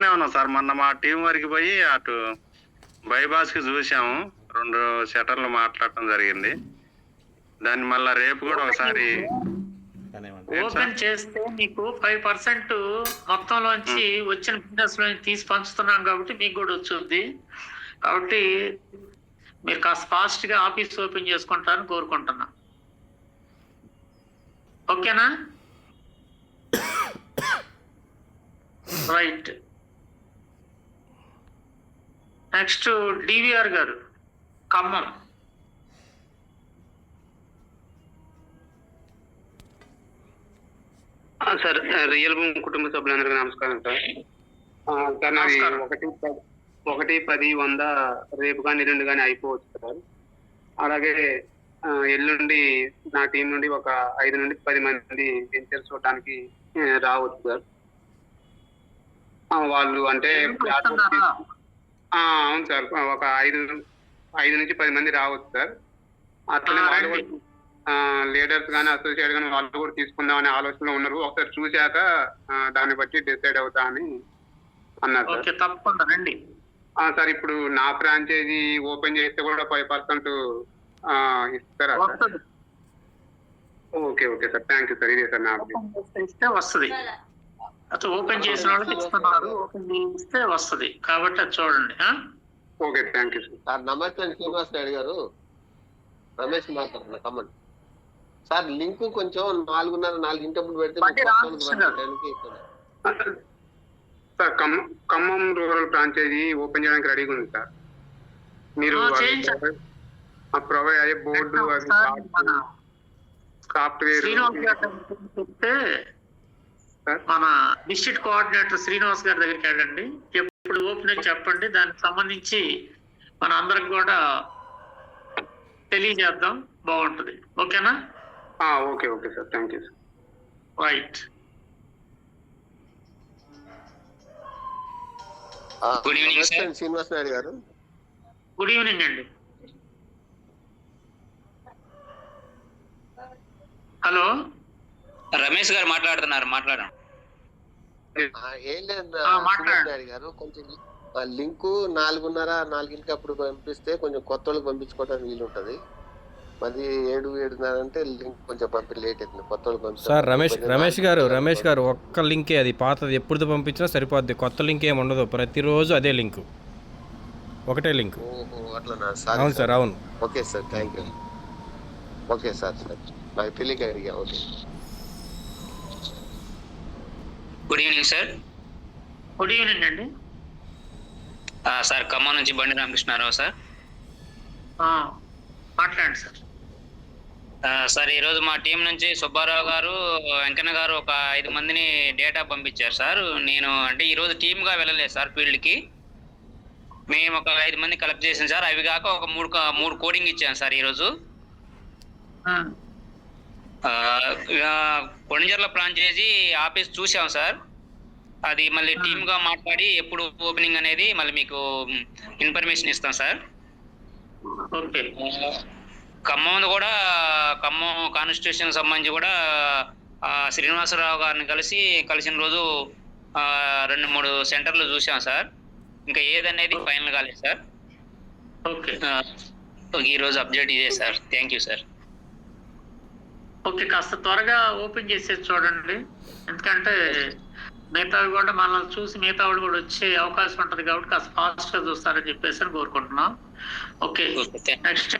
ఉన్నాం సార్. మొన్న మా టీం వరకు పోయి అటు బైబాస్కి చూసాము రెండు షటర్లు మాట్లాడటం జరిగింది. దాన్ని మళ్ళా రేపు కూడా ఒకసారి? ఓపెన్ చేస్తే మీకు ఫైవ్ పర్సెంట్ మొత్తంలోంచి వచ్చిన బిజినెస్లో తీసి పంచుతున్నాం కాబట్టి మీకు కూడా వచ్చింది. కాబట్టి మీరు కాస్త ఫాస్ట్గా ఆఫీస్ ఓపెన్ చేసుకుంటారని కోరుకుంటున్నా. ఓకేనా? రైట్ నెక్స్ట్ డివిఆర్ గారు ఖమ్మం సార్ రియల్ భూమి కుటుంబ సభ్యులందరికీ నమస్కారం సార్ సార్ నాది నమస్కారం. ఒకటి ఒకటి పది వంద రేపు కానీ ఎల్లుండి కానీ అయిపోవచ్చు సార్ అలాగే ఎల్లుండి నా టీం నుండి ఒక ఐదు నుండి పది మంది వెంచర్స్ చూడడానికి రావచ్చు సార్ వాళ్ళు అంటే? ఆ, అవును సార్. ఒక ఐదు ఐదు నుంచి పది మంది రావచ్చు సార్. అట్లనే ఆ, వాళ్ళు లీడర్స్ కానీ అసోసియేట్ కానీ వాళ్ళు కూడా తీసుకుందాం అనే ఆలోచనలో ఉన్నారు. ఒకసారి చూశాక దాన్ని బట్టి డిసైడ్ అవుతా అని అన్నారు సార్. ఓకే తప్పకుండా రండి. ఆ, సార్ ఇప్పుడు నా ఫ్రాంచైజీ ఓపెన్ చేస్తే కూడా ఫైవ్ పర్సెంట్ ఇస్తారా okay okay sir. Thank you sir. ఇదే సార్ నా update. ఓపెన్ చేస్తే ఇస్తే వస్తుంది. అసలు ఓపెన్ చేసిన వాళ్ళకి ఇస్తున్నారు ఓపెన్ చేస్తే వస్తుంది. కాబట్టి అది చూడండి ఆ? Okay thank you sir. Sir నమస్తే శ్రీనివాస్ నాయుడు గారు. రమేష్ మాట్లాడుతున్నా కమెంట్ సార్ లింక్ కొంచెం నాలుగున్నర నాలుగింటప్పుడు పెడితే. Sir. Khammam rural franchise open చేయడానికి రెడీగా ఉంది సార్. మీరు. ప్రొవైడ్ అయ్యే బోర్డు అది సాఫ్ట్వేర్ శ్రీనివాస్ గారి దగ్గరికి చెప్తే సార్ మన డిస్ట్రిక్ట్ కోఆర్డినేటర్ శ్రీనివాస్ గారి దగ్గరికి వెళ్ళండి. ఎప్పుడు ఓపెన్ చెప్పండి. దానికి సంబంధించి మన అందరికి కూడా తెలియజేద్దాం. బాగుంటుంది. ఓకేనా? ఆ, okay okay sir. Thank you sir. Right. sir. అండి శ్రీనివాస్ నాయుడు గారు. గుడ్ ఈవినింగ్ అండి. హలో? రమేష్ గారు మాట్లాడుతున్నారు. మాట్లాడండి. ఏం లేదు గారు కొంచెం ఆ లింక్ నాలుగున్నర నాలుగింటికి అప్పుడు పంపిస్తే కొంచెం కొత్త వాళ్ళకి పంపించుకోవడానికి వీలు ఉంటది. మరి ఏడు ఏడున్నర అంటే లింక్ కొంచెం పంపి లేట్ అవుతుంది. కొత్త వాళ్ళకి పంపిస్తే సార్ రమేష్ రమేష్ గారు రమేష్ గారు ఒక్క లింకే అది. పాతది ఎప్పుడు పంపించినా సరిపోద్ది. కొత్త లింక్ ఏమి ఉండదు. ప్రతిరోజు అదే లింకు. ఒకటే లింక్. ఓహో అట్లనా? సారీ అవును సార్ అవును. Okay sir thank you okay sir sir. నాకు తెలియక అడిగా okay. Good evening sir. Good evening అండి. సార్ ఖమ్మం నుంచి బండి రామకృష్ణారావు సార్. మాట్లాడండి సార్. సార్ ఈరోజు మా టీం నుంచి సుబ్బారావు గారు వెంకన్న గారు ఒక ఐదు మందిని డేటా పంపించారు సార్. నేను అంటే ఈరోజు టీమ్గా వెళ్ళలేదు సార్ ఫీల్డ్కి. మేము ఒక ఐదు మంది కలెక్ట్ చేసాం సార్. అవి కాక ఒక మూడు మూడు కోడింగ్ ఇచ్చాను సార్ ఈరోజు. కొణిజర్ల ఫ్రాంచైజీ ఆఫీస్ చూసాం సార్. అది మళ్ళీ టీమ్గా మాట్లాడి ఎప్పుడు ఓపెనింగ్ అనేది మళ్ళీ మీకు ఇన్ఫర్మేషన్ ఇస్తాం సార్. ఓకే. ఖమ్మం కూడా ఖమ్మం కాన్స్టిట్యూషన్ సంబంధించి కూడా ఆ, శ్రీనివాసరావు గారిని కలిసి కలిసిన రోజు ఆ, రెండు మూడు సెంటర్లు చూసాం సార్. ఇంకా ఏదనేది ఫైనల్ కాలేదు సార్. ఓకే. ఈ రోజు అప్డేట్ ఇదే sir. Thank you sir. Okay కాస్త త్వరగా ఓపెన్ చేసేది చూడండి. ఎందుకంటే మిగతావి కూడా మనల్ని చూసి మిగతా వాళ్ళు కూడా వచ్చే అవకాశం ఉంటుంది కాబట్టి కాస్త ఫాస్ట్గా చూస్తారని చెప్పేసి అని కోరుకుంటున్నాం. ఓకే నెక్స్ట్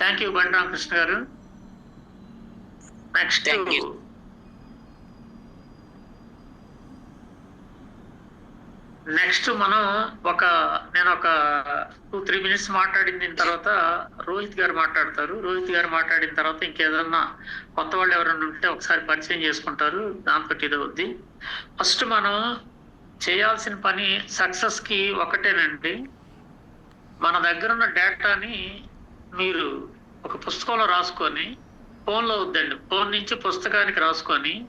థ్యాంక్ యూ బండి రామకృష్ణ గారు. నెక్స్ట్ నెక్స్ట్ మనం ఒక నేను ఒక టూ త్రీ మినిట్స్ మాట్లాడిన దీని తర్వాత రోహిత్ గారు మాట్లాడతారు. రోహిత్ గారు మాట్లాడిన తర్వాత ఇంకేదన్నా కొత్త వాళ్ళు ఎవరైనా ఉంటే ఒకసారి పరిచయం చేసుకుంటారు. దాంతో ఇది అవుద్ది. ఫస్ట్ మనం చేయాల్సిన పని సక్సెస్కి ఒకటేనండి. మన దగ్గర ఉన్న డేటాని మీరు ఒక పుస్తకంలో రాసుకొని ఫోన్లో వద్దండి. ఫోన్ నుంచి పుస్తకానికి రాసుకొని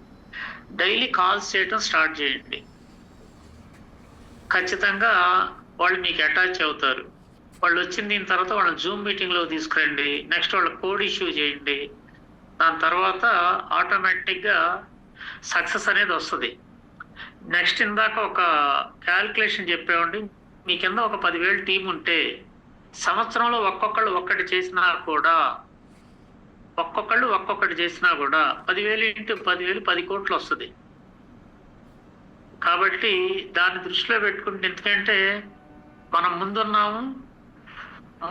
డైలీ కాల్స్ చేయటం స్టార్ట్ చేయండి. ఖచ్చితంగా వాళ్ళు మీకు అటాచ్ అవుతారు. వాళ్ళు వచ్చిన దీని తర్వాత వాళ్ళని జూమ్ మీటింగ్లో తీసుకురండి. నెక్స్ట్ వాళ్ళ కోడ్ ఇష్యూ చేయండి. దాని తర్వాత ఆటోమేటిక్గా సక్సెస్ అనేది వస్తుంది. నెక్స్ట్ ఇందాక ఒక క్యాల్కులేషన్ చెప్పామండి. మీ కింద ఒక పదివేలు టీం ఉంటే సంవత్సరంలో ఒక్కొక్కళ్ళు ఒక్కటి చేసినా కూడా ఒక్కొక్కళ్ళు ఒక్కొక్కటి చేసినా కూడా పదివేలు ఇంటూ పదివేలు పది కోట్లు వస్తుంది. కాబట్టి దాన్ని దృష్టిలో పెట్టుకుంటే ఎందుకంటే మనం ముందున్నాము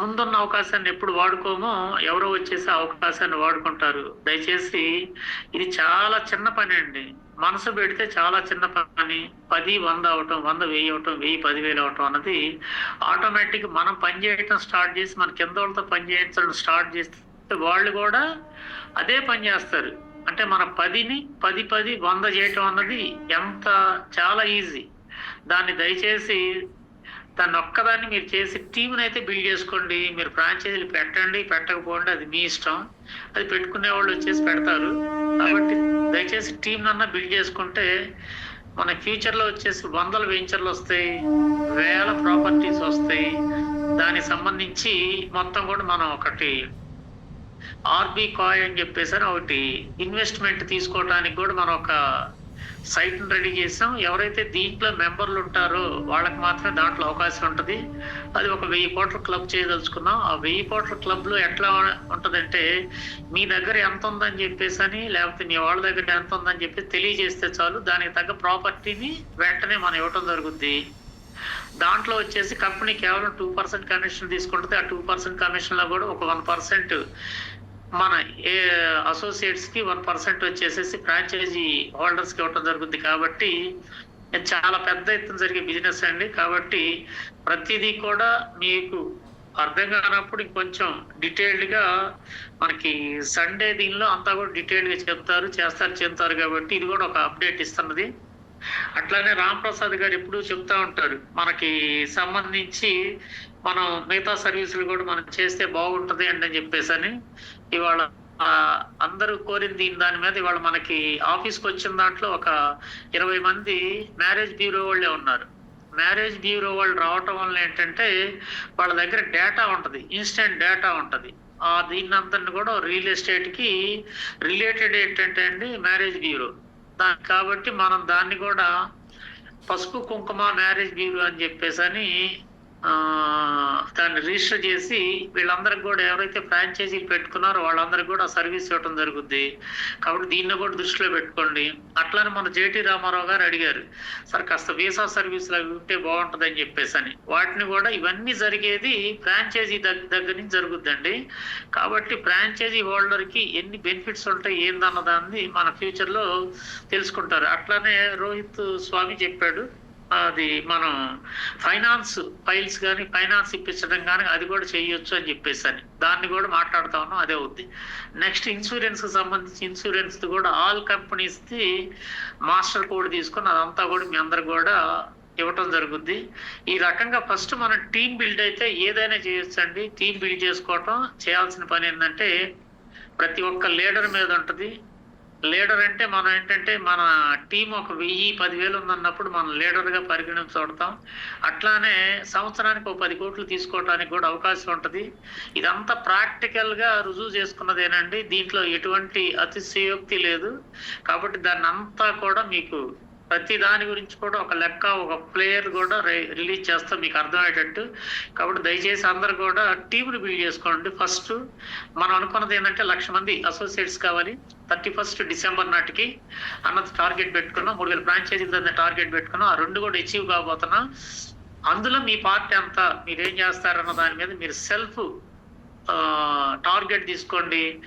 ముందున్న అవకాశాన్ని ఎప్పుడు వాడుకోమో ఎవరో వచ్చేసి అవకాశాన్ని వాడుకుంటారు. దయచేసి ఇది చాలా చిన్న పని అండి. మనసు పెడితే చాలా చిన్న పని. పది వంద అవటం వంద వెయ్యి అవటం వెయ్యి పదివేలు అవటం అన్నది ఆటోమేటిక్ మనం పని చేయటం స్టార్ట్ చేసి మన కింద వాళ్ళతో పని చేయించడం స్టార్ట్ చేస్తే వాళ్ళు కూడా అదే పని చేస్తారు. అంటే మన పదిని పది పది వంద చేయటం అన్నది ఎంత చాలా ఈజీ. దాన్ని దయచేసి దాన్ని ఒక్కదాన్ని మీరు చేసి టీంని అయితే బిల్డ్ చేసుకోండి. మీరు ఫ్రాంచైజీలు పెట్టండి పెట్టకపోండి అది మీ ఇష్టం. అది పెట్టుకునే వాళ్ళు వచ్చేసి పెడతారు. కాబట్టి దయచేసి టీం అన్నా బిల్డ్ చేసుకుంటే మన ఫ్యూచర్లో వచ్చేసి వందల వెంచర్లు వస్తాయి వేల ప్రాపర్టీస్ వస్తాయి. దానికి సంబంధించి మొత్తం కూడా మనం ఒకటి ఆర్బీ కాయ్ అని చెప్పేసి ఒకటి ఇన్వెస్ట్మెంట్ తీసుకోవడానికి కూడా మనం ఒక సైట్ రెడీ చేసాం. ఎవరైతే దీంట్లో మెంబర్లు ఉంటారో వాళ్ళకి మాత్రమే దాంట్లో అవకాశం ఉంటుంది. అది ఒక వెయ్యి కోట్ల క్లబ్ చేయదలుచుకున్నాం. ఆ వెయ్యి కోట్ల క్లబ్లో ఎట్లా ఉంటుందంటే మీ దగ్గర ఎంత ఉందని చెప్పేసి అని లేకపోతే మీ వాళ్ళ దగ్గర ఎంత ఉందని చెప్పి తెలియజేస్తే చాలు. దానికి తగ్గ ప్రాపర్టీని వెంటనే మనం ఇవ్వటం జరుగుద్ది. దాంట్లో వచ్చేసి కంపెనీ కేవలం టూ పర్సెంట్ కమిషన్ తీసుకుంటుంది. ఆ టూ పర్సెంట్ కమిషన్లో కూడా ఒక వన్ పర్సెంట్ మన ఏ అసోసియేట్స్కి వన్ పర్సెంట్ వచ్చేసేసి ఫ్రాంచైజీ హోల్డర్స్కి ఇవ్వటం జరుగుతుంది కాబట్టి చాలా పెద్ద ఎత్తున జరిగే బిజినెస్ అండి. కాబట్టి ప్రతిదీ కూడా మీకు అర్థం కానప్పుడు ఇంకొంచెం డీటెయిల్డ్గా మనకి సండే దీనిలో అంతా కూడా డీటెయిల్డ్గా చెప్తారు చేస్తారు చెప్తారు కాబట్టి ఇది కూడా ఒక అప్డేట్ ఇస్తున్నది. అట్లానే రామ్ ప్రసాద్ గారు ఎప్పుడు చెప్తా ఉంటారు మనకి సంబంధించి మనం మిగతా సర్వీసులు కూడా మనం చేస్తే బాగుంటుంది అని చెప్పేసి అని ఇవాళ అందరూ కోరిన దీని దాని మీద ఇవాళ మనకి ఆఫీస్కి వచ్చిన దాంట్లో ఒక ఇరవై మంది మ్యారేజ్ బ్యూరో వాళ్ళే ఉన్నారు. మ్యారేజ్ బ్యూరో వాళ్ళు రావటం వల్ల ఏంటంటే వాళ్ళ దగ్గర డేటా ఉంటుంది ఇన్స్టెంట్ డేటా ఉంటుంది. ఆ దీన్నంతని కూడా రియల్ ఎస్టేట్కి రిలేటెడ్ ఏంటంటే అండి మ్యారేజ్ బ్యూరో. దాని కాబట్టి మనం దాన్ని కూడా పసుపు కుంకుమ మ్యారేజ్ బ్యూరో అని చెప్పేసి అని దాన్ని రిజిస్టర్ చేసి వీళ్ళందరికి కూడా ఎవరైతే ఫ్రాంచైజీలు పెట్టుకున్నారో వాళ్ళందరికి కూడా సర్వీస్ ఇవ్వడం జరుగుద్ది. కాబట్టి దీన్ని కూడా దృష్టిలో పెట్టుకోండి. అట్లానే మన జేటీ రామారావు గారు అడిగారు సార్ కాస్త వీసా సర్వీసులు అవి ఉంటే బాగుంటుంది అని చెప్పేసి అని. వాటిని కూడా ఇవన్నీ జరిగేది ఫ్రాంచైజీ దగ్గర దగ్గర నుంచి జరుగుద్దండి. కాబట్టి ఫ్రాంచైజీ హోల్డర్కి ఎన్ని బెనిఫిట్స్ ఉంటాయి ఏందన్న దాన్ని మన ఫ్యూచర్లో తెలుసుకుంటారు. అట్లానే రోహిత్ స్వామి చెప్పాడు అది మనం ఫైనాన్స్ ఫైల్స్ కానీ ఫైనాన్స్ ఇప్పించడం కానీ అది కూడా చేయొచ్చు అని చెప్పేసి అని దాన్ని కూడా మాట్లాడుతా ఉన్నాం అదే ఉంది నెక్స్ట్ ఇన్సూరెన్స్ సంబంధించి ఇన్సూరెన్స్ కూడా ఆల్ కంపెనీస్ది మాస్టర్ కోడ్ తీసుకొని అదంతా కూడా మీ అందరు కూడా ఇవ్వటం జరుగుద్ది. ఈ రకంగా ఫస్ట్ మనం టీం బిల్డ్ అయితే ఏదైనా చేయొచ్చు అండి టీం బిల్డ్ చేసుకోవటం చేయాల్సిన పని ఏంటంటే ప్రతి ఒక్క లీడర్ మీద ఉంటుంది. లీడర్ అంటే మనం ఏంటంటే మన టీం ఒక వెయ్యి పదివేలు ఉందన్నప్పుడు మనం లీడర్గా పరిగణించబడతాం అట్లానే సంవత్సరానికి ఒక పది కోట్లు తీసుకోవడానికి కూడా అవకాశం ఉంటుంది. ఇదంతా ప్రాక్టికల్గా రుజువు చేసుకున్నదేనండి. దీంట్లో ఎటువంటి అతిశయోక్తి లేదు. కాబట్టి దాన్ని అంతా కూడా మీకు ప్రతి దాని గురించి కూడా ఒక లెక్క ఒక ప్లేయర్ కూడా రి- రిలీజ్ చేస్తాం మీకు అర్థమయ్యేటట్టు. కాబట్టి దయచేసి అందరు కూడా టీంని బిల్డ్ చేసుకోండి. ఫస్ట్ మనం అనుకున్నది ఏంటంటే లక్ష మంది అసోసియేట్స్ కావాలి. థర్టీ ఫస్ట్ డిసెంబర్ నాటికి అన్నది టార్గెట్ పెట్టుకున్నాం. మూడు వేల ఫ్రాంచైజీ టార్గెట్ పెట్టుకున్నాం. ఆ రెండు కూడా అచీవ్ కాబోతున్నాం. అందులో మీ పార్ట్ ఎంత మీరేం చేస్తారన్న దాని మీద మీరు సెల్ఫ్ టార్గెట్ తీసుకోండి.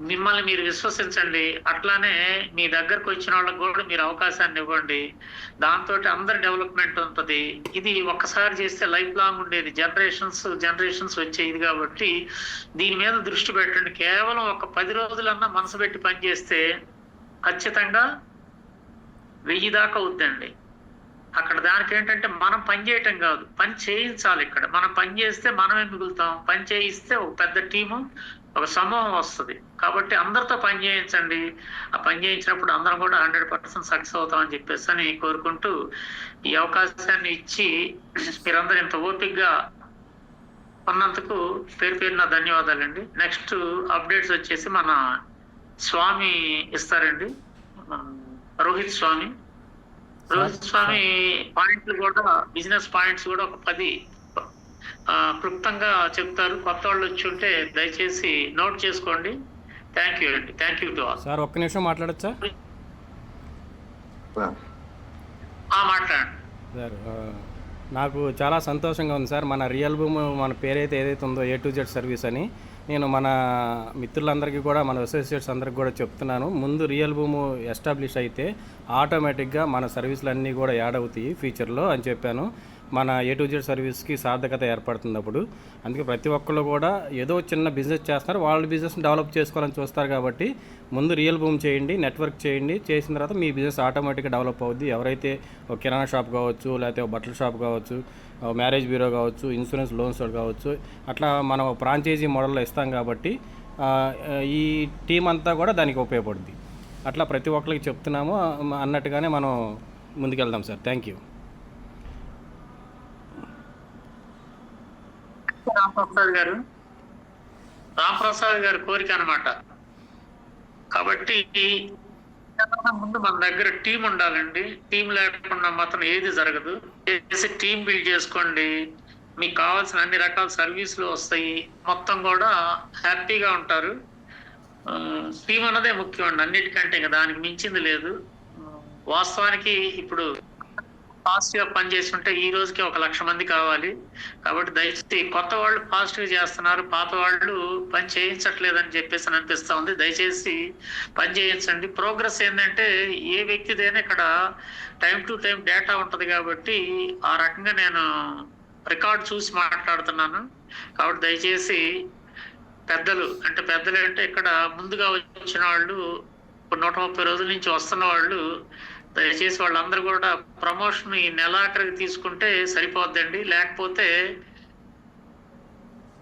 మిమ్మల్ని మీరు విశ్వసించండి. అట్లానే మీ దగ్గరకు వచ్చిన వాళ్ళకి కూడా మీరు అవకాశాన్ని ఇవ్వండి. దాంతో అందరి డెవలప్మెంట్ ఉంటుంది. ఇది ఒక్కసారి చేస్తే లైఫ్ లాంగ్ ఉండేది. జనరేషన్స్ జనరేషన్స్ వచ్చేది కాబట్టి దీని మీద దృష్టి పెట్టండి. కేవలం ఒక పది రోజులన్నా మనసు పెట్టి పనిచేస్తే ఖచ్చితంగా వెయ్యి దాకా అవుద్దండి. అక్కడ దానికి ఏంటంటే మనం పని చేయటం కాదు పని చేయించాలి ఇక్కడ. మనం పని చేస్తే మనమే మిగులుతాం. పని చేయిస్తే ఒక పెద్ద టీము ఒక సమూహం వస్తుంది. కాబట్టి అందరితో పని చేయించండి. ఆ పని చేయించినప్పుడు అందరం కూడా హండ్రెడ్ పర్సెంట్ సక్సెస్ అవుతామని చెప్పేసి అని కోరుకుంటూ ఈ అవకాశాన్ని ఇచ్చి మీరందరూ ఇంత ఓపిక్గా ఉన్నందుకు పేరు పేరున ధన్యవాదాలండి. నెక్స్ట్ అప్డేట్స్ వచ్చేసి మన స్వామి ఇస్తారండి. రోహిత్ స్వామి. రోహిత్ స్వామి పాయింట్లు కూడా బిజినెస్ పాయింట్స్ కూడా ఒక పది క్లుప్తంగా చెప్తారు. కొత్త వాళ్ళు వచ్చి ఉంటే దయచేసి నోట్ చేసుకోండి. థ్యాంక్ యూ అండి. Thank you to all sir ఒక్క నిమిషం మాట్లాడచ్చా? మాట్లాడండి. సార్ నాకు చాలా సంతోషంగా ఉంది సార్. మన రియల్ భూమ్ మన పేరైతే ఏదైతే ఉందో ఏ టు జెడ్ సర్వీస్ అని నేను మన మిత్రులందరికీ కూడా మన అసోసియేట్స్ అందరికి కూడా చెప్తున్నాను. ముందు రియల్ భూమ్ ఎస్టాబ్లిష్ అయితే ఆటోమేటిక్గా మన సర్వీసులు అన్నీ కూడా యాడ్ అవుతాయి ఫ్యూచర్లో అని చెప్పాను. మన ఏ టు జెడ్ సర్వీస్కి సార్థకత ఏర్పడుతుంది అప్పుడు అందుకే ప్రతి ఒక్కళ్ళు కూడా ఏదో చిన్న బిజినెస్ చేస్తారు వాళ్ళ బిజినెస్ డెవలప్ చేసుకోవాలని చూస్తారు కాబట్టి ముందు రియల్ భూమి చేయండి నెట్వర్క్ చేయండి చేసిన తర్వాత మీ బిజినెస్ ఆటోమేటిక్గా డెవలప్ అవుద్ది. ఎవరైతే ఒక కిరాణా షాప్ కావచ్చు లేకపోతే ఒక బట్టల షాప్ కావచ్చు మ్యారేజ్ బ్యూరో కావచ్చు ఇన్సూరెన్స్ లోన్స్ కావచ్చు అట్లా మనం ఫ్రాంచైజీ మోడల్లో ఇస్తాం కాబట్టి ఈ టీం అంతా కూడా దానికి ఉపయోగపడుద్ది. అట్లా ప్రతి ఒక్కరికి చెప్తున్నాము అన్నట్టుగానే మనం ముందుకెళ్దాం సార్. థ్యాంక్ యూ రామప్రసాద్ గారు. రామప్రసాద్ గారి కోరిక అన్నమాట. కాబట్టి ముందు మన దగ్గర టీం ఉండాలండి. టీం లేకుండా మాత్రం ఏది జరగదు. చేసి టీం బిల్డ్ చేసుకోండి. మీకు కావాల్సిన అన్ని రకాల సర్వీసులు వస్తాయి. మొత్తం కూడా హ్యాపీగా ఉంటారు. టీం అన్నదే ముఖ్యం అండి. అన్నిటికంటే ఇంకా దానికి మించింది లేదు. వాస్తవానికి ఇప్పుడు ఫాస్ట్గా పనిచేసి ఉంటే ఈ రోజుకి ఒక లక్ష మంది కావాలి. కాబట్టి దయచేసి కొత్త వాళ్ళు పాజిటివ్ చేస్తున్నారు పాత వాళ్ళు పని చేయించట్లేదని చెప్పేసి అని అనిపిస్తా ఉంది. దయచేసి పని చేయించండి. ప్రోగ్రెస్ ఏంటంటే ఏ వ్యక్తిదైనా ఇక్కడ టైం టు టైం డేటా ఉంటుంది కాబట్టి ఆ రకంగా నేను రికార్డ్ చూసి మాట్లాడుతున్నాను. కాబట్టి దయచేసి పెద్దలు అంటే పెద్దలు అంటే ఇక్కడ ముందుగా వచ్చిన వాళ్ళు నూట ముప్పై రోజుల నుంచి వస్తున్న వాళ్ళు దయచేసి వాళ్ళందరూ కూడా ప్రమోషన్ ఈ నెలాఖరికి తీసుకుంటే సరిపోద్దండి. లేకపోతే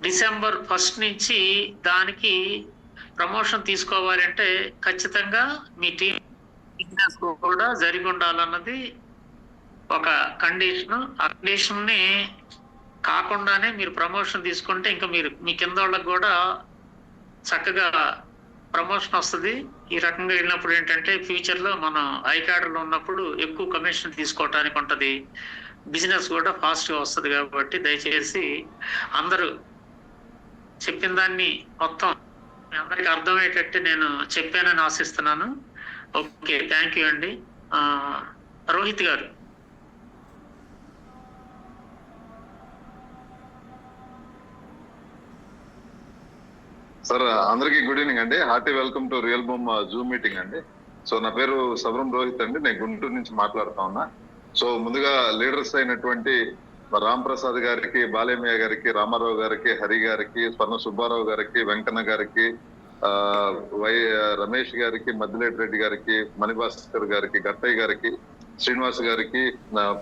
డిసెంబర్ ఫస్ట్ నుంచి దానికి ప్రమోషన్ తీసుకోవాలంటే ఖచ్చితంగా మీ టీం కూడా జరిగి ఉండాలన్నది ఒక కండిషన్. ఆ కండిషన్ని కాకుండానే మీరు ప్రమోషన్ తీసుకుంటే ఇంకా మీరు మీ కింద వాళ్ళకి కూడా చక్కగా ప్రమోషన్ వస్తుంది. ఈ రకంగా వెళ్ళినప్పుడు ఏంటంటే ఫ్యూచర్లో మనం ఐ లో ఉన్నప్పుడు ఎక్కువ కమిషన్ తీసుకోవటానికి ఉంటుంది. బిజినెస్ కూడా ఫాస్ట్గా వస్తుంది కాబట్టి దయచేసి అందరూ చెప్పిన దాన్ని మొత్తం అందరికి అర్థమయ్యేటట్టు నేను చెప్పానని ఆశిస్తున్నాను. ఓకే థ్యాంక్ యూ అండి. రోహిత్ గారు. సార్ అందరికీ గుడ్ ఈవినింగ్ అండి. Hearty welcome to real boom zoom meeting అండి. సో నా పేరు సబరం రోహిత్ అండి. నేను గుంటూరు నుంచి మాట్లాడుతా ఉన్నా. సో ముందుగా లీడర్స్ అయినటువంటి రామ్ ప్రసాద్ గారికి బాలేమయ్య గారికి రామారావు గారికి హరి గారికి స్వర్ణ సుబ్బారావు గారికి వెంకన్న గారికి వై రమేష్ గారికి మద్దిలేటి రెడ్డి గారికి మణిభాస్కర్ గారికి గట్టయ్య గారికి శ్రీనివాస్ గారికి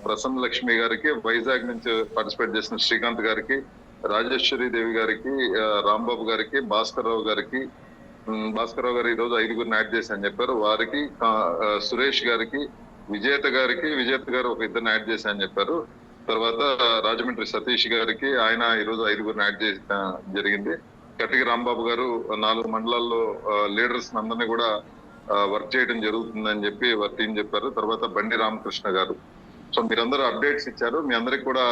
ప్రసన్న లక్ష్మి గారికి వైజాగ్ నుంచి పార్టిసిపేట్ చేసిన శ్రీకాంత్ గారికి రాజేశ్వరి దేవి గారికి రాంబాబు గారికి భాస్కర్ రావు గారికి భాస్కర్ రావు గారు ఈ రోజు ఐదుగురిని యాడ్ చేసి అని చెప్పారు. వారికి సురేష్ గారికి విజేత గారికి విజేత గారు ఒక ఇద్దరిని యాడ్ చేసి అని చెప్పారు. తర్వాత రాజమండ్రి సతీష్ గారికి ఆయన ఈ రోజు ఐదుగురిని యాడ్ చేసి జరిగింది. కటికి రాంబాబు గారు నాలుగు మండలాల్లో లీడర్స్ అందరినీ కూడా వర్క్ చేయడం జరుగుతుందని చెప్పి వారి టీం చెప్పారు. తర్వాత బండి రామకృష్ణ గారు. సో మీరందరూ అప్డేట్స్ ఇచ్చారు. మీ అందరికి కూడా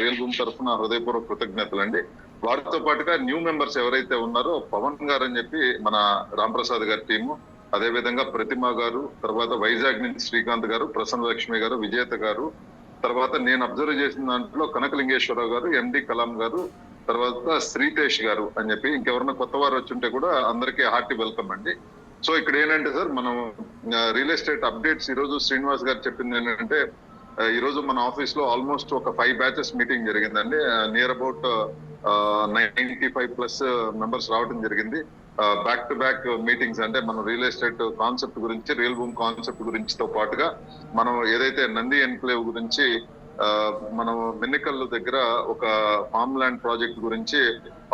రియల్ భూమి తరఫున హృదయపూర్వక కృతజ్ఞతలు అండి. వారితో పాటుగా న్యూ మెంబర్స్ ఎవరైతే ఉన్నారో పవన్ గారు అని చెప్పి మన రాంప్రసాద్ గారి టీము అదే విధంగా ప్రతిమ గారు తర్వాత వైజాగ్ నుంచి శ్రీకాంత్ గారు ప్రసన్న లక్ష్మి గారు విజేత గారు తర్వాత నేను అబ్జర్వ్ చేసిన దాంట్లో కనకలింగేశ్వరరావు గారు ఎండి కలాం గారు తర్వాత శ్రీతేష్ గారు అని చెప్పి ఇంకెవరైనా కొత్త వారు వచ్చి ఉంటే కూడా అందరికీ హార్టీ వెల్కమ్ అండి. సో ఇక్కడ ఏంటంటే సార్ మనం రియల్ ఎస్టేట్ అప్డేట్స్ ఈ రోజు శ్రీనివాస్ గారు చెప్పింది ఏంటంటే ఈ రోజు మన ఆఫీస్లో ఆల్మోస్ట్ ఒక ఫైవ్ బ్యాచెస్ మీటింగ్ జరిగిందండి. Near about ninety five plus members రావడం జరిగింది. బ్యాక్ టు బ్యాక్ మీటింగ్స్ అంటే మనం రియల్ ఎస్టేట్ కాన్సెప్ట్ గురించి రియల్ భూమ్ కాన్సెప్ట్ గురించి తో పాటుగా మనం ఏదైతే నంది ఎన్క్లేవ్ గురించి మనం మెన్నికల్ దగ్గర ఒక ఫామ్ ల్యాండ్ ప్రాజెక్ట్ గురించి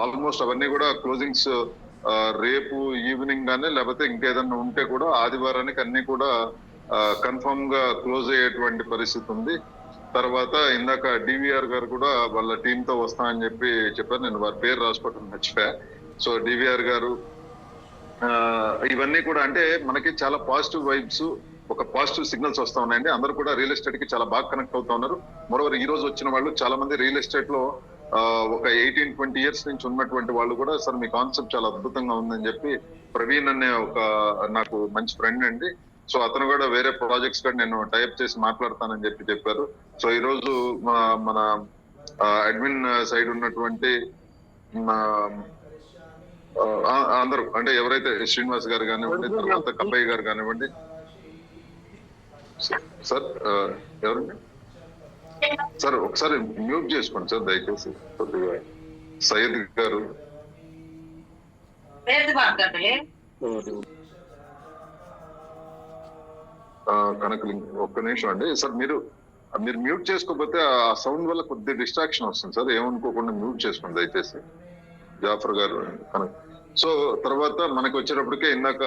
ఆల్మోస్ట్ అవన్నీ కూడా క్లోజింగ్స్ రేపు ఈవినింగ్ కానీ లేకపోతే ఇంకేదన్నా ఉంటే కూడా ఆదివారానికి అన్ని కూడా కన్ఫర్మ్గా క్లోజ్ అయ్యేటువంటి పరిస్థితి ఉంది. తర్వాత ఇందాక డివిఆర్ గారు కూడా వాళ్ళ టీమ్తో వస్తామని చెప్పి చెప్పారు. నేను వారి పేరు రాసుకోవటం మర్చిపోయా. సో డివిఆర్ గారు ఇవన్నీ కూడా అంటే మనకి చాలా పాజిటివ్ వైబ్స్ ఒక పాజిటివ్ సిగ్నల్స్ వస్తా ఉన్నాయండి. అందరూ కూడా రియల్ ఎస్టేట్కి చాలా బాగా కనెక్ట్ అవుతా ఉన్నారు. మరోవర్ ఈ రోజు వచ్చిన వాళ్ళు చాలా మంది రియల్ ఎస్టేట్లో ఒక ఎయిటీన్ ట్వంటీ ఇయర్స్ నుంచి ఉన్నటువంటి వాళ్ళు కూడా సార్ మీ కాన్సెప్ట్ చాలా అద్భుతంగా ఉందని చెప్పి ప్రవీణ్ అనే ఒక నాకు మంచి ఫ్రెండ్ అండి. సో అతను కూడా వేరే ప్రాజెక్ట్స్ కూడా నేను టైప్ చేసి మాట్లాడతానని చెప్పి చెప్పారు. సో ఈ రోజు మన అడ్మిన్ సైడ్ ఉన్నటువంటి అందరూ అంటే ఎవరైతే శ్రీనివాస్ గారు కానివ్వండి తర్వాత కబ్బయ్య గారు కానివ్వండి. సార్ ఆ, ఎవరండి? సార్ ఒకసారి మ్యూట్ చేసుకోండి సార్ దయచేసి. కొద్దిగా సయ్యద్ గారు. ఆ, కనకలింగ్ ఒక్క నిమిషం అండి. సార్ మీరు మీరు మ్యూట్ చేసుకోకపోతే ఆ సౌండ్ వల్ల కొద్ది డిస్ట్రాక్షన్ వస్తుంది సార్. ఏమనుకోకుండా మ్యూట్ చేసుకోండి దయచేసి. జాఫర్ గారు కనక్. సో తర్వాత మనకు వచ్చేటప్పటికే ఇందాక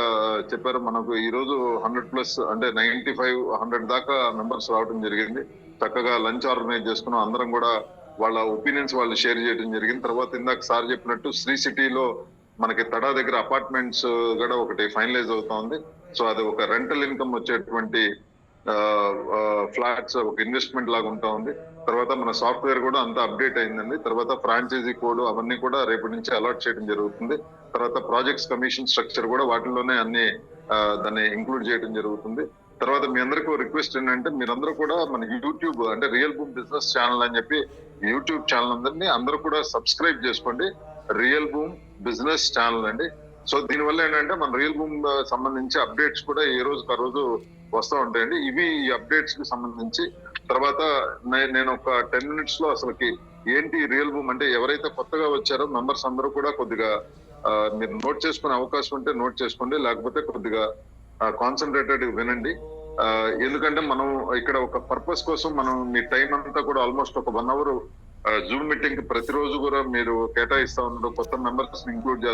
చెప్పారు మనకు ఈ రోజు హండ్రెడ్ ప్లస్ అంటే నైన్టీ ఫైవ్ హండ్రెడ్ దాకా మెంబర్స్ రావడం జరిగింది. చక్కగా లంచ్ ఆర్గనైజ్ చేసుకున్నాం. అందరం కూడా వాళ్ళ ఒపీనియన్స్ వాళ్ళు షేర్ చేయడం జరిగింది. తర్వాత ఇందాక సార్ చెప్పినట్టు శ్రీ సిటీలో మనకి తడా దగ్గర అపార్ట్మెంట్స్ కూడా ఒకటి ఫైనలైజ్ అవుతా ఉంది సో అది ఒక రెంటల్ ఇన్కమ్ వచ్చేటువంటి ఫ్లాట్స్ ఒక ఇన్వెస్ట్మెంట్ లాగా ఉంటా ఉంది. తర్వాత మన సాఫ్ట్వేర్ కూడా అంతా అప్డేట్ అయిందండి. తర్వాత ఫ్రాంచైజీ కోడ్ అవన్నీ కూడా రేపటి నుంచి అలాట్ చేయడం జరుగుతుంది. తర్వాత ప్రాజెక్ట్స్ కమిషన్ స్ట్రక్చర్ కూడా వాటిలోనే అన్ని దాన్ని ఇంక్లూడ్ చేయడం జరుగుతుంది. తర్వాత మీ అందరికీ రిక్వెస్ట్ ఏంటంటే మీరందరూ కూడా మన యూట్యూబ్ అంటే రియల్ బూమ్ బిజినెస్ ఛానల్ అని చెప్పి యూట్యూబ్ ఛానల్ అందరినీ అందరూ కూడా సబ్స్క్రైబ్ చేసుకోండి. రియల్ బూమ్ బిజినెస్ ఛానల్ అండి. సో దీనివల్ల ఏంటంటే మన రియల్ బూమ్ సంబంధించి అప్డేట్స్ కూడా ఏ రోజుకి ఆ రోజు వస్తూ ఉంటాయండి. ఇవి ఈ అప్డేట్స్కి సంబంధించి తర్వాత నేను ఒక టెన్ మినిట్స్లో అసలుకి ఏంటి రియల్ బూమ్ అంటే ఎవరైతే కొత్తగా వచ్చారో మెంబర్స్ అందరూ కూడా కొద్దిగా మీరు నోట్ చేసుకునే అవకాశం ఉంటే నోట్ చేసుకోండి. లేకపోతే కొద్దిగా కాన్సన్ట్రేటెడ్ వినండి. ఎందుకంటే మనం ఇక్కడ ఒక పర్పస్ కోసం మనం మీ టైం అంతా కూడా ఆల్మోస్ట్ ఒక వన్ అవర్ జూమ్ మీటింగ్కి ప్రతిరోజు కూడా మీరు కేటాయిస్తా ఉన్నారు కొత్త మెంబర్స్ ఇంక్లూడ్